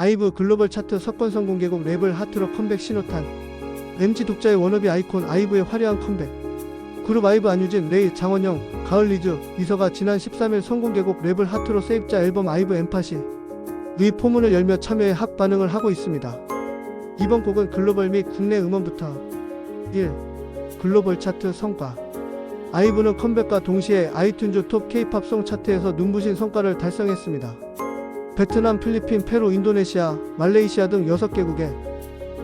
아이브 글로벌 차트 석권 성 공개곡 랩을 하트로 컴백 신호탄 MG 독자의 워너비 아이콘 아이브의 화려한 컴백 그룹 아이브 안유진, 레이, 장원영, 가을리즈, 이서가 지난 13일 성공개곡 랩을 하트로 세입자 앨범 아이브 엠파시 의 포문을 열며 참여해 합 반응을 하고 있습니다. 이번 곡은 글로벌 및 국내 음원부터 1. 글로벌 차트 성과 아이브는 컴백과 동시에 아이튠즈 톱 K-팝 송 차트에서 눈부신 성과를 달성했습니다. 베트남, 필리핀, 페루, 인도네시아, 말레이시아 등 6개국에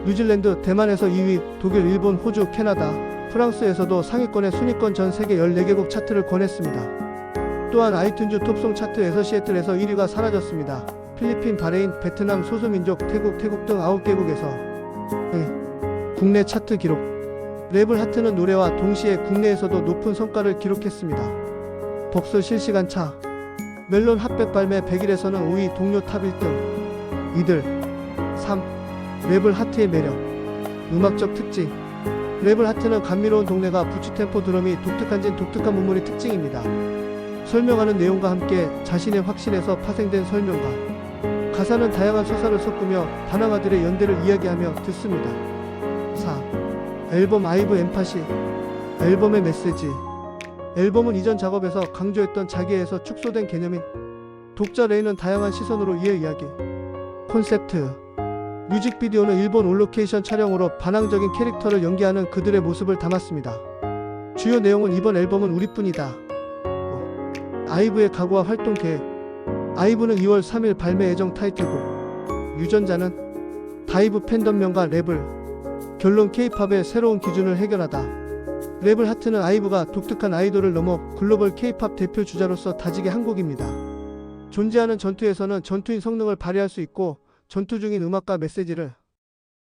뉴질랜드, 대만에서 2위, 독일, 일본, 호주, 캐나다, 프랑스에서도 상위권의 순위권 전 세계 14개국 차트를 권했습니다. 또한 아이튠즈 톱송 차트에서 시애틀에서 1위가 사라졌습니다. 필리핀, 바레인, 베트남, 소수민족, 태국, 태국 등 9개국에서 국내 차트 기록 랩을 하트는 노래와 동시에 국내에서도 높은 성과를 기록했습니다. 벅스 실시간 차 멜론 핫백 발매 100일에서는 5위 동료 탑 1등 이들 3. 랩을 하트의 매력 음악적 특징 랩을 하트는 감미로운 동네가 부츠 템포 드럼이 독특한 진 독특한 문물이 특징입니다. 설명하는 내용과 함께 자신의 확신에서 파생된 설명과 가사는 다양한 서사를 섞으며 다낭아들의 연대를 이야기하며 듣습니다. 4. 앨범 아이브 엠파시 앨범의 메시지 앨범은 이전 작업에서 강조했던 자기에서 축소된 개념인 독자 레이는 다양한 시선으로 이해 이야기 콘셉트 뮤직비디오는 일본 올로케이션 촬영으로 반항적인 캐릭터를 연기하는 그들의 모습을 담았습니다. 주요 내용은 이번 앨범은 우리뿐이다. 어, 아이브의 각오와 활동 계획 아이브는 2월 3일 발매 예정 타이틀곡 유전자는 다이브 팬덤명과 랩을 결론 K-팝의 새로운 기준을 해결하다. 랩을 하트는 아이브가 독특한 아이돌을 넘어 글로벌 K-팝 대표 주자로서 다지게 한 곡입니다. 존재하는 전투에서는 전투인 성능을 발휘할 수 있고 전투 중인 음악과 메시지를